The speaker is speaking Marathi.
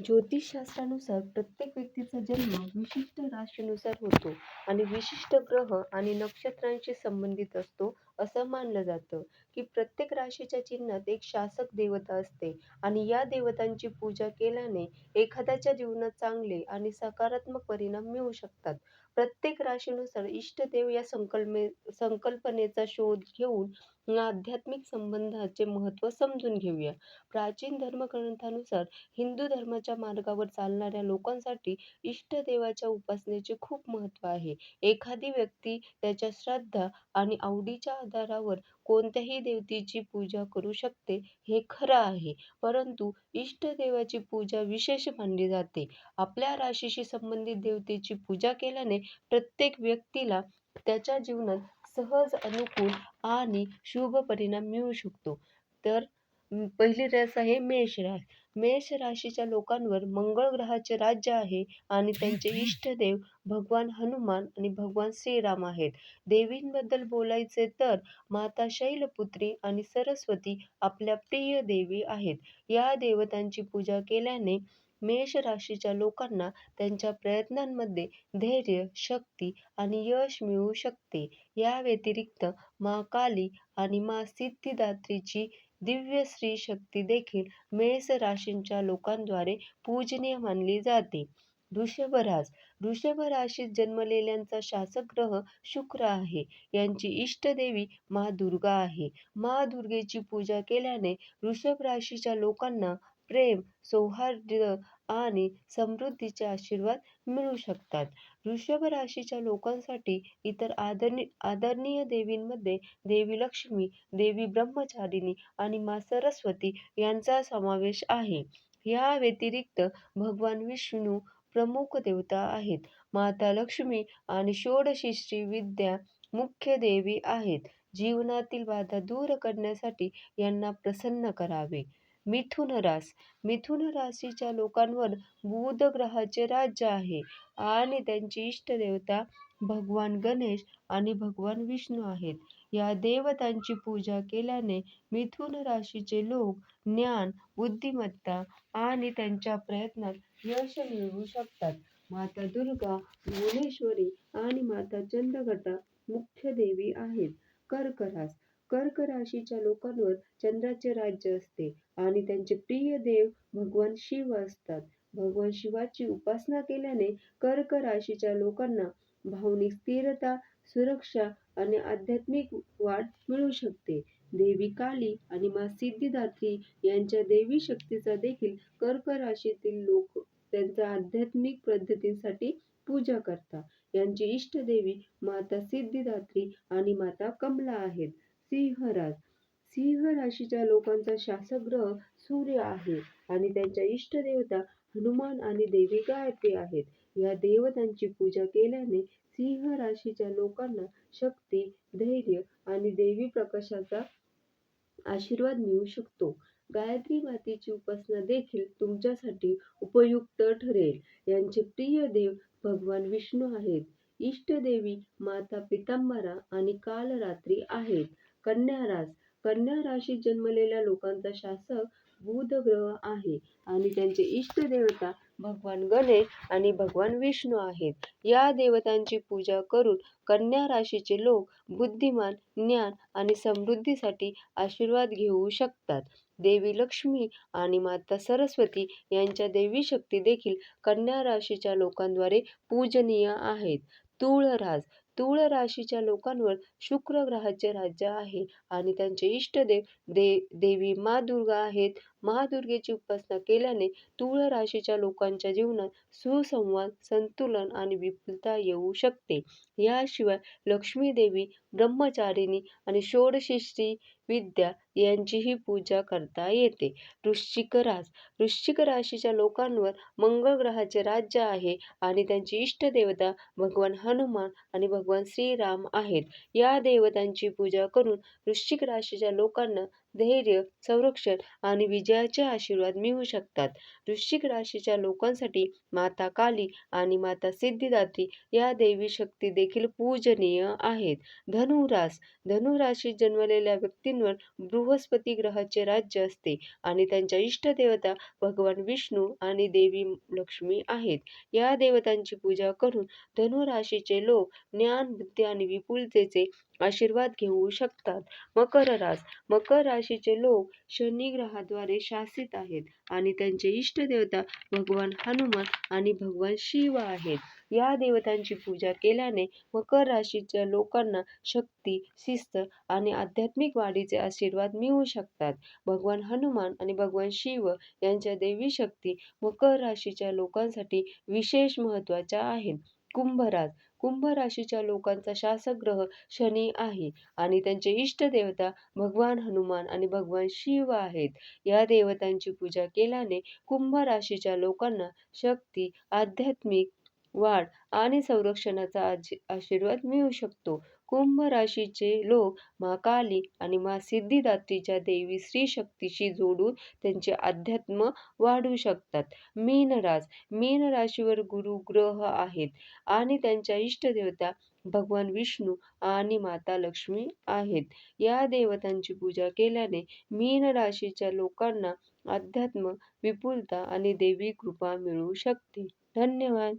ज्योतिषशास्त्रानुसार प्रत्येक व्यक्तीचा जन्म विशिष्ट राशीनुसार होतो आणि विशिष्ट ग्रह आणि नक्षत्रांशी संबंधित असतो. असं मानलं जातं की प्रत्येक राशीच्या चिन्हात एक शासक देवता असते आणि या देवतांची पूजा केल्याने एखाद्याच्या जीवनात चांगले आणि सकारात्मक परिणाम मिळू शकतात. प्रत्येक राशीनुसार इष्टदेव या संकल्पने संकल्पनेचा शोध घेऊन आध्यात्मिक संबंधाचे महत्त्व समजून घेऊया. प्राचीन धर्मग्रंथानुसार हिंदू धर्माच्या मार्गावर चालणाऱ्या लोकांसाठी इष्टदेवाच्या उपासनेचे खूप महत्त्व आहे. एखादी व्यक्ती त्याच्या श्रद्धा आणि आवडीच्या आधारावर कोणत्याही देवतेची पूजा करू शकते हे खरं आहे. परंतु इष्टदेवाची पूजा विशेष मानली जाते. आपल्या राशीशी संबंधित देवतेची पूजा केल्याने प्रत्येक व्यक्तीला त्याच्या जीवनात सहज अनुकूल आणि शुभ परिणाम मिळू शकतो. तर पहिली रास आहे मेष रास मेष राशीच्या लोकांवर मंगळ ग्रहाचे राज्य आहे आणि त्यांचे इष्टदेव भगवान हनुमान आणि भगवान श्रीराम आहेत. देवींबद्दल बोलायचे तर माता शैलपुत्री आणि सरस्वती आपल्या प्रिय देवी आहेत. या देवतांची पूजा केल्याने मेष राशीच्या लोकांना त्यांच्या प्रयत्नांमध्ये धैर्य शक्ती आणि यश मिळू शकते. या व्यतिरिक्त मा काली आणि मा सिद्धिदात्रीची दिव्य स्त्री शक्ती देखील मेष राशींच्या लोकांद्वारे पूजनीय मानली जाते. वृषभरास वृषभ राशीत जन्मलेल्यांचा शासक ग्रह शुक्र आहे. यांची इष्टदेवी मा दुर्गा आहे. मा दुर्गेची पूजा केल्याने वृषभ राशीच्या लोकांना प्रेम सौहार्द आणि समृद्धीचे आशीर्वाद मिळू शकतात. वृषभ राशीच्या लोकांसाठी इतर आदरणी आदरणीय देवींमध्ये देवी लक्ष्मी देवी ब्रह्मचारिणी आणि मा सरस्वती यांचा समावेश आहे. या व्यतिरिक्त भगवान विष्णू प्रमुख देवता आहेत. माता लक्ष्मी आणि षोडशी विद्या मुख्य देवी आहेत. जीवनातील बाधा दूर करण्यासाठी यांना प्रसन्न करावे. मिथुन रास. मिथुन राशीच्या लोकांवर बुध ग्रहाचे राज्य आहे आणि त्यांची इष्टदेवता भगवान गणेश आणि भगवान विष्णू आहेत. या देवतांची पूजा केल्याने मिथुन राशीचे लोक ज्ञान बुद्धिमत्ता आणि त्यांच्या प्रयत्नात यश मिळवू शकतात. माता दुर्गा भुवनेश्वरी आणि माता चंद्रघटा मुख्य देवी आहेत. कर्करास कर्क राशीच्या लोकांवर चंद्राचे राज्य असते आणि त्यांचे प्रिय देव भगवान शिव असतात. भगवान शिवाची उपासना केल्याने कर्क राशीच्या लोकांना भावनिक स्थिरता सुरक्षा आणि आध्यात्मिक वाढ मिळू शकते. देवी काली आणि मा सिद्धिदात्री यांच्या देवी शक्तीचा देखील कर्क राशीतील लोक त्यांच्या आध्यात्मिक पद्धतींसाठी पूजा करतात. यांची इष्टदेवी माता सिद्धिदात्री आणि माता कमला आहेत. सिंहराज. सिंह राशीच्या लोकांचा शासक ग्रह सूर्य आहे आणि त्यांच्या इष्टदेवता हनुमान आणि देवी गायत्री आहेत. या देवतांची पूजा केल्याने सिंह राशीच्या लोकांना शक्ती धैर्य आणि देवी प्रकाशाचा आशीर्वाद मिळू शकतो. गायत्री मातेची उपासना देखील तुमच्यासाठी उपयुक्त ठरेल. यांचे प्रिय देव भगवान विष्णू आहेत. इष्टदेवी माता पितांबरा आणि कालरात्री आहेत. कन्या रास कन्या राशीत जन्मलेल्या लोकांचा शासक बुध ग्रह आहे आणि त्यांचे इष्ट देवता भगवान गणेश आणि भगवान विष्णू आहेत. या देवतांची पूजा करून कन्या राशीचे लोक बुद्धिमान ज्ञान आणि समृद्धीसाठी आशीर्वाद घेऊ शकतात. देवी लक्ष्मी आणि माता सरस्वती यांच्या देवी शक्ती देखील कन्या राशीच्या लोकांद्वारे पूजनीय आहेत. तुळ रास तुळ राशीच्या लोकांवर शुक्र ग्रहाचे राज्य आहे आणि त्यांचे इष्टदेव दे देवी मा दुर्गा आहेत. महादुर्गेची उपासना केल्याने तुळ राशीच्या लोकांच्या जीवनात सुसंवाद संतुलन आणि विपुलता येऊ शकते. याशिवाय लक्ष्मी देवी ब्रह्मचारिणी आणि षोडशी विद्या यांचीही पूजा करता येते. वृश्चिक रास वृश्चिक राशीच्या लोकांवर मंगळ ग्रहाचे राज्य आहे आणि त्यांची इष्टदेवता भगवान हनुमान आणि भगवान श्रीराम आहेत. या देवतांची पूजा करून वृश्चिक राशीच्या लोकांना धैर्य, संरक्षण आणि विजयाचे आशीर्वाद मिळू शकतात. वृश्चिक राशीच्या लोकांसाठी माता काली आणि माता सिद्धिदात्री या देवी शक्ती देखील पूजनीय आहेत. धनुरास धनुराशीत जन्मलेल्या व्यक्तींवर बृहस्पती ग्रहाचे राज्य असते आणि त्यांच्या इष्टदेवता भगवान विष्णू आणि देवी लक्ष्मी आहेत. या देवतांची पूजा करून धनुराशीचे लोक ज्ञान, बुद्धी आणि विपुलतेचे आशीर्वाद घेऊ शकतात. मकर रास मकर राशीचे लोक शनी ग्रहाद्वारे शासित आहेत आणि त्यांचे इष्टदेवता भगवान हनुमान आणि भगवान शिव आहेत. या देवतांची पूजा केल्याने मकर राशीच्या लोकांना शक्ती, शिस्त आणि आध्यात्मिक वाढीचे आशीर्वाद मिळू शकतात. भगवान हनुमान आणि भगवान शिव यांच्या देवी शक्ती मकर राशीच्या लोकांसाठी विशेष महत्त्वाच्या आहेत. कुंभराज कुंभ राशीच्या लोकांचा शासक ग्रह शनी आहे आणि त्यांचे इष्टदेवता भगवान हनुमान आणि भगवान शिव आहेत. या देवतांची पूजा केल्याने कुंभ राशीच्या लोकांना शक्ती, आध्यात्मिक वाढ आणि संरक्षणाचा आशीर्वाद मिळू शकतो. कुंभ राशीचे लोक मा काली आणि मा सिद्धिदात्रीच्या देवी श्री शक्तीशी जोडून त्यांचे अध्यात्म वाढवू शकतात. मीनराज मीन राशीवर गुरु ग्रह आहेत आणि त्यांच्या इष्टदेवता भगवान विष्णू आणि माता लक्ष्मी आहेत. या देवतांची पूजा केल्याने मीन राशीच्या लोकांना अध्यात्म, विपुलता आणि देवी कृपा मिळू शकते. धन्यवाद.